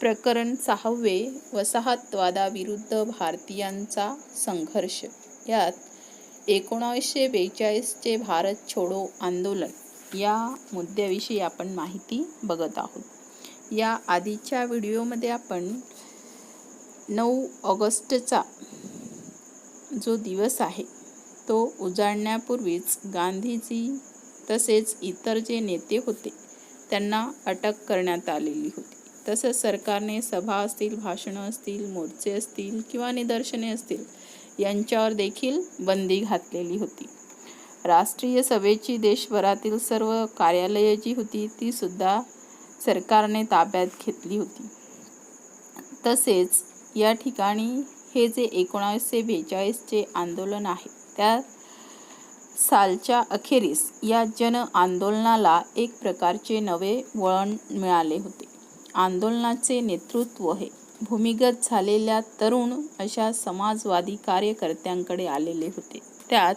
प्रकरण सहावे वसाहतवादाविरुद्ध भारतीयांचा संघर्ष. यात एकोणावीसशे बेचाळीसचे भारत छोडो आंदोलन या मुद्द्याविषयी आपण माहिती बघत आहोत. या आधीच्या व्हिडिओमध्ये आपण नऊ ऑगस्टचा जो दिवस आहे तो उजाडण्यापूर्वीच गांधीजी तसेच इतर जे नेते होते त्यांना अटक करण्यात आलेली होती. तसंच सरकारने सभा असतील भाषणं असतील मोर्चे असतील किंवा निदर्शने असतील यांच्यावर देखील बंदी घातलेली होती. राष्ट्रीय सभेची देशभरातील सर्व कार्यालये जी होती ती सुद्धा सरकारने ताब्यात घेतली होती. तसेच या ठिकाणी हे जे एकोणावीसशे बेचाळीसचे आंदोलन आहे त्या सालच्या अखेरीस या जन आंदोलनाला एक प्रकारचे नवे वळण मिळाले होते. आंदोलनाचे नेतृत्व हे भूमिगत झालेल्या तरुण अशा समाजवादी कार्यकर्त्यांकडे आलेले होते. त्यात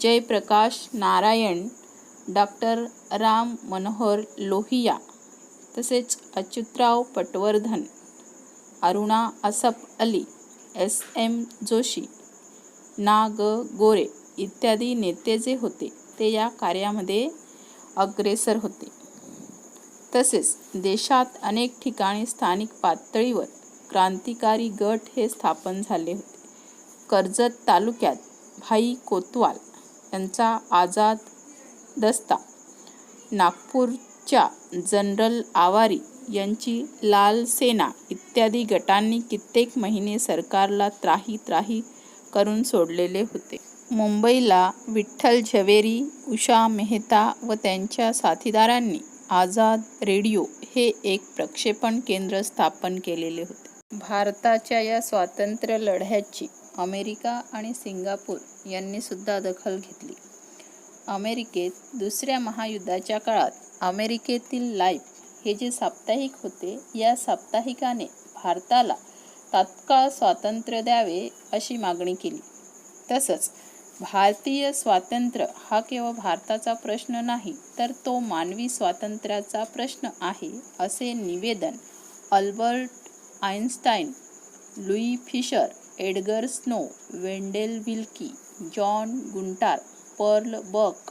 जयप्रकाश नारायण डॉक्टर राम मनोहर लोहिया तसेच अच्युतराव पटवर्धन अरुणा असफ अली एस. एम. जोशी ना ग गोरे इत्यादी नेते जे होते ते या कार्यामध्ये अग्रेसर होते. तसेच देशात अनेक ठिकाणी स्थानिक पातळीवर क्रांतिकारी गट हे स्थापन झाले होते. कर्जत तालुक्यात भाई कोतवाल यांचा आझाद दस्ता नागपूरच्या जनरल आवारी यांची लाल सेना इत्यादी गटांनी कित्येक महिने सरकारला त्राही त्राही करून सोडलेले होते. मुंबईला विठ्ठल झवेरी उषा मेहता व त्यांच्या साथीदारांनी आझाद रेडिओ हे एक प्रक्षेपण केंद्र स्थापन केलेले होते. भारताच्या या स्वातंत्र्य लढ्याची अमेरिका आणि सिंगापूर यांनी सुद्धा दखल घेतली. अमेरिकेत दुसऱ्या महायुद्धाच्या काळात अमेरिकेतील लाईफ हे जे साप्ताहिक होते या साप्ताहिकाने भारताला तात्काळ स्वातंत्र्य द्यावे अशी मागणी केली. तसंच भारतीय स्वातंत्र्य हा केवळ भारताचा प्रश्न नाही तर तो मानवी स्वातंत्र्याचा प्रश्न आहे असे निवेदन Albert Einstein Louis Fischer Edgar Snow Wendell Willkie John Gunther Pearl Buck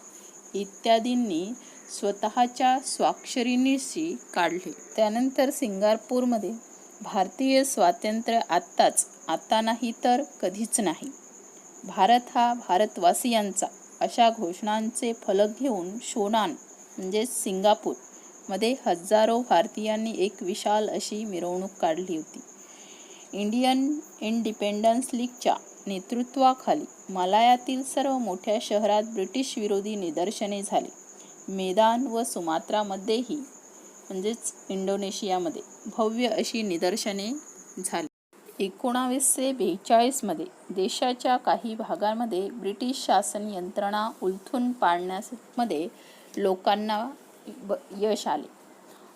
इत्यादींनी स्वतःच्या स्वाक्षरीनिशी काढले. त्यानंतर सिंगापूरमध्ये भारतीय स्वातंत्र्य आत्ताच आता नाही तर कधीच नाही. भारत हा भारतवासियांचा अशा घोषणांचे फलक घेऊन शोनान म्हणजेच सिंगापूरमध्ये हजारो भारतीयांनी एक विशाल अशी मिरवणूक काढली होती. इंडियन इंडिपेंडन्स लीगच्या नेतृत्वाखाली मलायातील सर्व मोठ्या शहरात ब्रिटिश विरोधी निदर्शने झाली. मेदान व सुमात्रामध्येही म्हणजेच इंडोनेशियामध्ये भव्य अशी निदर्शने झाली. एकोणावीसशे बेचाळीसमध्ये देशाच्या काही भागांमध्ये ब्रिटिश शासन यंत्रणा उलथून पाडण्यामध्ये लोकांना ब यश आले.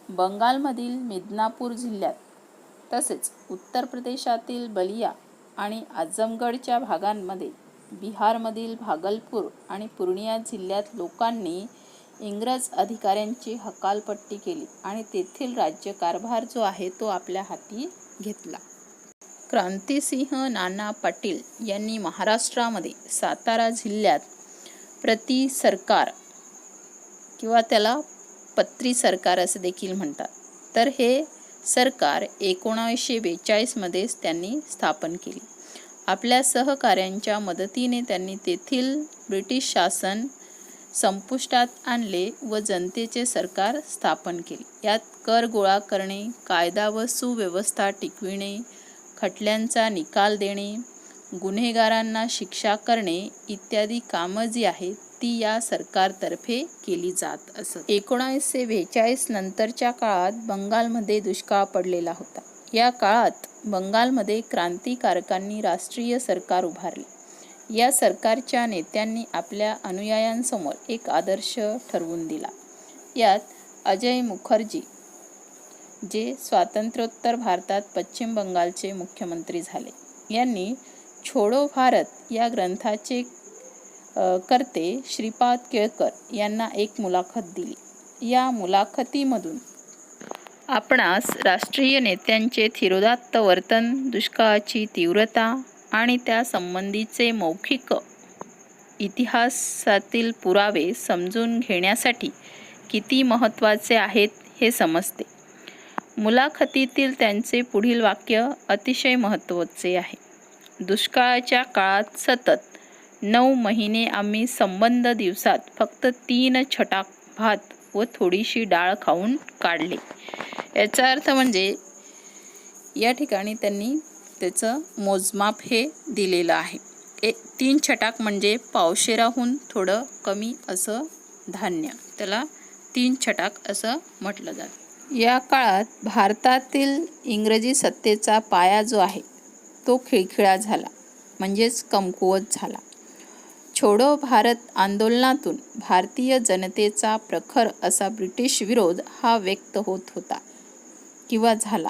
बंगालमधील मिदनापूर जिल्ह्यात तसेच उत्तर प्रदेशातील बलिया आणि आझमगडच्या भागांमध्ये बिहारमधील भागलपूर आणि पूर्णिया जिल्ह्यात लोकांनी इंग्रज अधिकाऱ्यांची हकालपट्टी केली आणि तेथील राज्यकारभार जो आहे तो आपल्या हाती घेतला. क्रांतिसिंह नाना पाटील यांनी महाराष्ट्रामध्ये सातारा जिल्ह्यात प्रति सरकार किंवा त्याला पत्री सरकार असं देखील म्हणतात. तर हे सरकार एकोणावीसशे बेचाळीसमध्येच त्यांनी स्थापन केली. आपल्या सहकाऱ्यांच्या मदतीने त्यांनी तेथील ब्रिटिश शासन संपुष्टात आणले व जनतेचे सरकार स्थापन केले. यात कर गोळा करणे कायदा व सुव्यवस्था टिकविणे खटल्यांचा निकाल देणे गुन्हेगारांना शिक्षा करणे इत्यादी कामं जी आहेत ती या सरकारतर्फे केली जात असत. एकोणावीसशे बेचाळीस नंतरच्या काळात बंगालमध्ये दुष्काळ पडलेला होता. या काळात बंगालमध्ये क्रांतिकारकांनी राष्ट्रीय सरकार उभारले. या सरकारच्या नेत्यांनी आपल्या अनुयायांसमोर एक आदर्श ठरवून दिला. यात अजय मुखर्जी जे स्वातंत्र्योत्तर भारतात पश्चिम बंगालचे मुख्यमंत्री झाले. यांनी छोडो भारत या ग्रंथाचे करते श्रीपाद केळकर यांना एक मुलाखत दिली. या मुलाखतीमधून आपणास राष्ट्रीय नेत्यांचे थिरोदात्त वर्तन दुष्काळाची तीव्रता आणि त्यासंबंधीचे मौखिक इतिहासातील पुरावे समजून घेण्यासाठी किती महत्त्वाचे आहेत हे समजते. मुलाखतीतील त्यांचे पुढील वाक्य अतिशय महत्त्वाचे आहे. दुष्काळाच्या काळात सतत नऊ महिने आम्ही संबंध दिवसात फक्त तीन छटाक भात व थोडीशी डाळ खाऊन काढले. याचा अर्थ म्हणजे या ठिकाणी त्यांनी त्याचं मोजमाप हे दिलेलं आहे. ए तीन छटाक म्हणजे पावशेराहून थोडं कमी असं धान्य. त्याला तीन छटाक असं म्हटलं जातं. या काळात भारतातील इंग्रजी सत्तेचा पाया जो आहे तो खिळखिळा झाला म्हणजेच कमकुवत झाला. छोडो भारत आंदोलनातून भारतीय जनतेचा प्रखर असा ब्रिटिश विरोध हा व्यक्त होत होता किंवा झाला.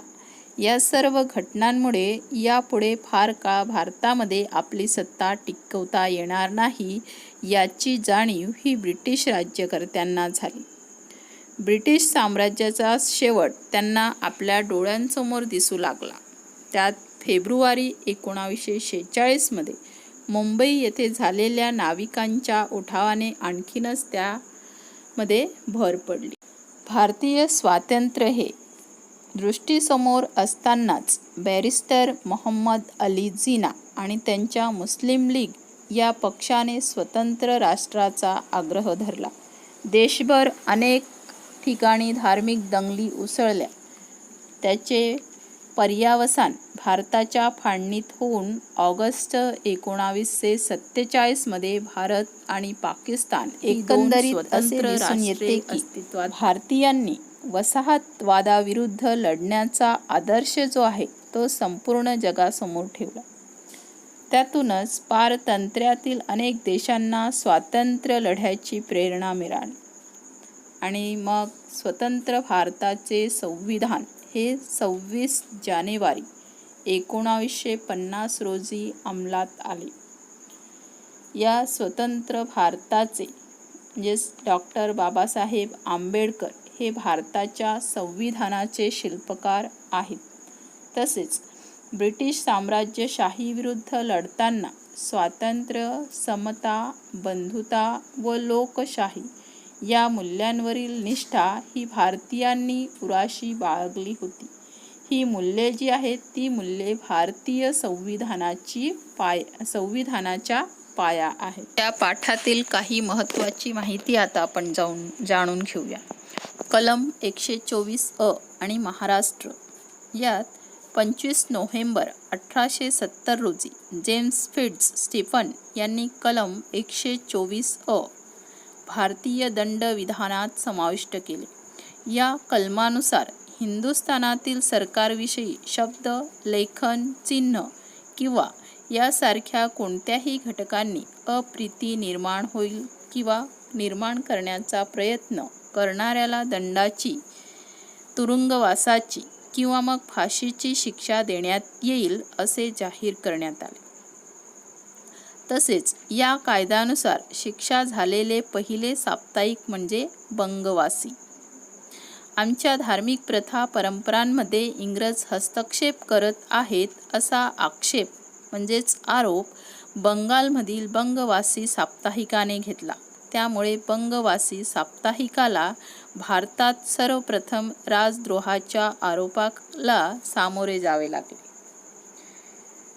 या सर्व घटनांमुळे यापुढे फार काळ भारतामध्ये आपली सत्ता टिकवता येणार नाही याची जाणीव ही ब्रिटिश राज्यकर्त्यांना झाली. ब्रिटिश साम्राज्याचा शेवट त्यांना आपल्या डोळ्यांसमोर दिसू लागला. त्यात फेब्रुवारी एकोणावीसशे शेहेचाळीसमध्ये मुंबई येथे झालेल्या नाविकांच्या उठावाने आणखीनच त्यामध्ये भर पडली. भारतीय स्वातंत्र्य हे दृष्टीसमोर असतानाच बॅरिस्टर मोहम्मद अली जिना आणि त्यांच्या मुस्लिम लीग या पक्षाने स्वतंत्र राष्ट्राचा आग्रह धरला. देशभर अनेक ठिकाणी धार्मिक दंगली उसळल्या. त्याचे पर्यावसान भारताच्या फाळणीत होऊन ऑगस्ट एकोणावीसशे सत्तेचाळीसमध्ये भारत आणि पाकिस्तान एकंदरीत असे दिसून येते की भारतीयांनी वसाहतवादाविरुद्ध लढण्याचा आदर्श जो आहे तो संपूर्ण जगासमोर ठेवला. त्यातूनच पारतंत्र्यातील अनेक देशांना स्वातंत्र्य लढ्याची प्रेरणा मिळाली. आणि मग स्वतंत्र भारताचे संविधान हे सव्वीस जानेवारी एकोणावीसशे पन्नास रोजी अंमलात आले. या स्वतंत्र भारताचे म्हणजेच डॉक्टर बाबासाहेब आंबेडकर हे भारताच्या संविधानाचे शिल्पकार आहेत. तसेच ब्रिटिश साम्राज्यशाहीविरुद्ध लढताना स्वातंत्र्य समता बंधुता व लोकशाही या मूल्यांवरील निष्ठा ही भारतीयांनी पुराशी बाळगली होती. ही मूल्ये जी आहेत ती मूल्ये भारतीय संविधानाची पाय संविधानाच्या पाया आहे त्या पाठातील काही महत्त्वाची माहिती आता आपण जाऊन जाणून घेऊया. कलम एकशे चोवीस अ आणि महाराष्ट्र. यात पंचवीस नोव्हेंबर अठराशे सत्तर रोजी जेम्स फिट्स स्टीफन यांनी कलम एकशे चोवीस अ भारतीय दंड विधानात समाविष्ट केले. या कलमानुसार हिंदुस्थानातील सरकारविषयी शब्द लेखन चिन्ह किंवा यासारख्या कोणत्याही घटकांनी अप्रिती निर्माण होईल किंवा निर्माण करण्याचा प्रयत्न करणाऱ्याला दंडाची तुरुंगवासाची किंवा मग फाशीची शिक्षा देण्यात येईल असे जाहीर करण्यात आले. तसेच या कायद्यानुसार शिक्षा झालेले पहिले साप्ताहिक म्हणजे बंगवासी. आमच्या धार्मिक प्रथा परंपरांमध्ये इंग्रज हस्तक्षेप करत आहेत असा आक्षेप म्हणजेच आरोप बंगालमधील बंगवासी साप्ताहिकाने घेतला. त्यामुळे बंगवासी साप्ताहिकाला भारतात सर्वप्रथम राजद्रोहाच्या आरोपाला सामोरे जावे लागले.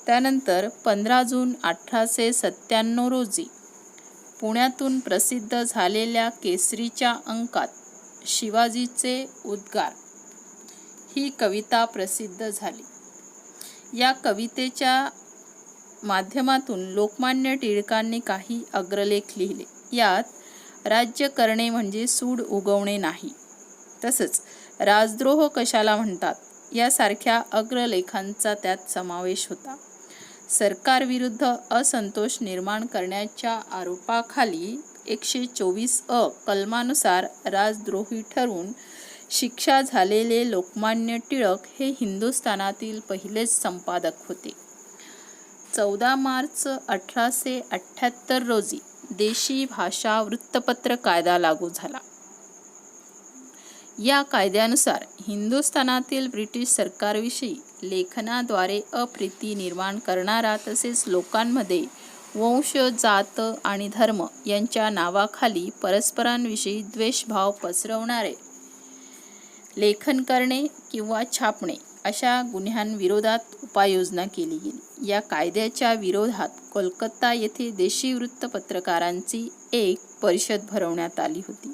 त्यानंतर पंधरा जून अठराशे सत्त्याण्णव रोजी पुण्यातून प्रसिद्ध झालेल्या केसरीच्या अंकात शिवाजीचे उद्गार. ही कविता प्रसिद्ध झाली. या कवितेच्या माध्यमातून लोकमान्य टिळकांनी काही अग्रलेख लिहिले. यात राज्य करणे म्हणजे सूड उगवणे नाही. तसंच राजद्रोह कशाला म्हणतात? यासारख्या अग्रलेखांचा त्यात समावेश होता. सरकारविरुद्ध असंतोष निर्माण करण्याच्या आरोपाखाली एकशे चोवीस अ कलमानुसार राजद्रोही ठरवून शिक्षा झालेले लोकमान्य टिळक हे हिंदुस्थानातील पहिलेच संपादक होते. चौदा मार्च अठराशे अठ्ठ्याहत्तर रोजी देशी भाषा वृत्तपत्र कायदा लागू झाला. या कायद्यानुसार हिंदुस्थानातील ब्रिटिश सरकारविषयी लेखनाद्वारे अप्रिती निर्माण करणारा तसेच लोकांमध्ये वंश जात आणि धर्म यांच्या नावाखाली परस्परांविषयी द्वेषभाव पसरवणारे लेखन करणे किंवा छापणे अशा गुन्ह्यांविरोधात उपाययोजना केली गेली. या कायद्याच्या विरोधात कोलकाता येथे देशी वृत्तपत्रकारांची एक परिषद भरवण्यात आली होती.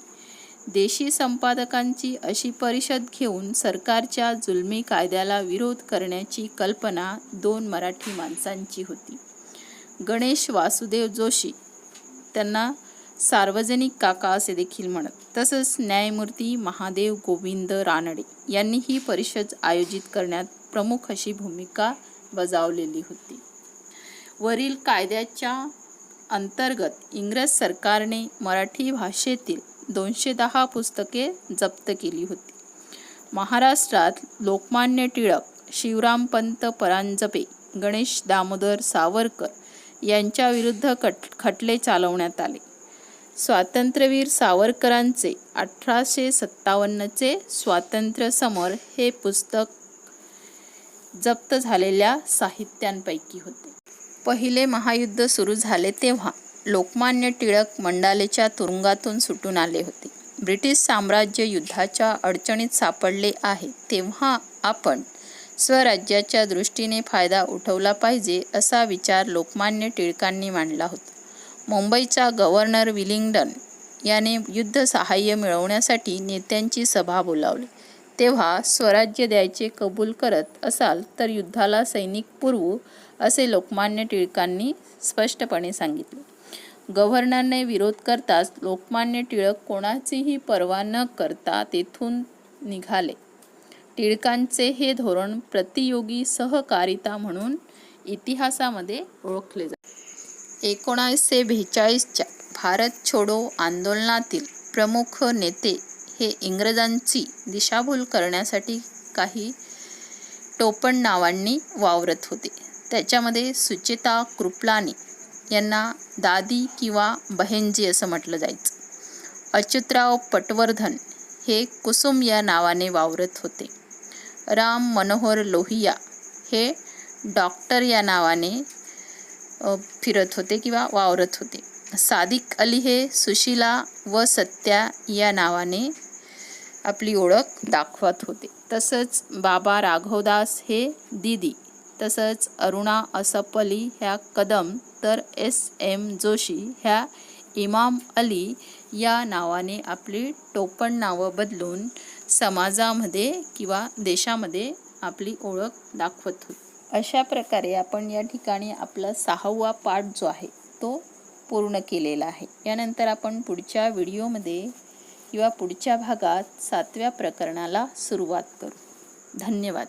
देशी संपादकांची अशी परिषद घेऊन सरकारच्या जुलमी कायद्याला विरोध करण्याची कल्पना दोन मराठी माणसांची होती. गणेश वासुदेव जोशी त्यांना सार्वजनिक काका असे देखील म्हणत तसंच न्यायमूर्ती महादेव गोविंद रानडे यांनी ही परिषद आयोजित करण्यात प्रमुख अशी भूमिका बजावलेली होती. वरील कायद्याच्या अंतर्गत इंग्रज सरकारने मराठी भाषेतील दोनशे दहा पुस्तके जप्त केली होती. महाराष्ट्रात लोकमान्य टिळक शिवरामपंत परांजपे गणेश दामोदर सावरकर यांच्याविरुद्ध कट खटले चालवण्यात आले. स्वातंत्र्यवीर सावरकरांचे अठराशे सत्तावन्नचे स्वातंत्र्य समर हे पुस्तक जप्त झालेल्या साहित्यांपैकी होते. पहिले महायुद्ध सुरू झाले तेव्हा लोकमान्य टिळक मंडालेच्या तुरुंगातून सुटून आले होते. ब्रिटिश साम्राज्य युद्धाच्या अडचणीत सापडले आहे तेव्हा आपण स्वराज्याच्या दृष्टीने फायदा उठवला पाहिजे असा विचार लोकमान्य टिळकांनी मांडला होता. मुंबईचा गव्हर्नर विलिंग्डन याने युद्ध सहाय्य मिळवण्यासाठी नेत्यांची सभा बोलावली. तेव्हा स्वराज्य द्यायचे कबूल करत असाल तर युद्धाला सैनिक पुरवू असे लोकमान्य टिळकांनी स्पष्टपणे सांगितले. गव्हर्नरने विरोध करताच लोकमान्य टिळक कोणाचीही पर्वा न करता तेथून निघाले. टिळकांचे हे धोरण प्रतियोगी सहकारिता म्हणून इतिहासामध्ये ओळखले जाते. एकोणावीसशे बेचाळीसच्या भारत छोडो आंदोलनातील प्रमुख नेते हे इंग्रजांची दिशाभूल करण्यासाठी काही टोपण नावांनी वावरत होते. त्याच्यामध्ये सुचेता कृपलानी यांना दादी किंवा बहेनजी असं म्हटलं जायचं. अच्युतराव पटवर्धन हे कुसुम या नावाने वावरत होते. राम मनोहर लोहिया हे डॉक्टर या नावाने फिरत होते किंवा वावरत होते. सादिक अली हे सुशीला व सत्या या नावाने आपली ओळख दाखवत होते. तसंच बाबा राघवदास हे दीदी तसंच अरुणा असपली अली ह्या कदम तर एस. एम. जोशी ह्या इमाम अली या नावाने आपली टोपण नावं बदलून समाजामध्ये किंवा देशामध्ये आपली ओळख दाखवत होती. अशा प्रकारे आपण या ठिकाणी आपला सहावा पाठ जो आहे तो पूर्ण केलेला आहे. यानंतर आपण पुढच्या व्हिडिओमध्ये किंवा पुढच्या भागात सातव्या प्रकरणाला सुरुवात करू. धन्यवाद.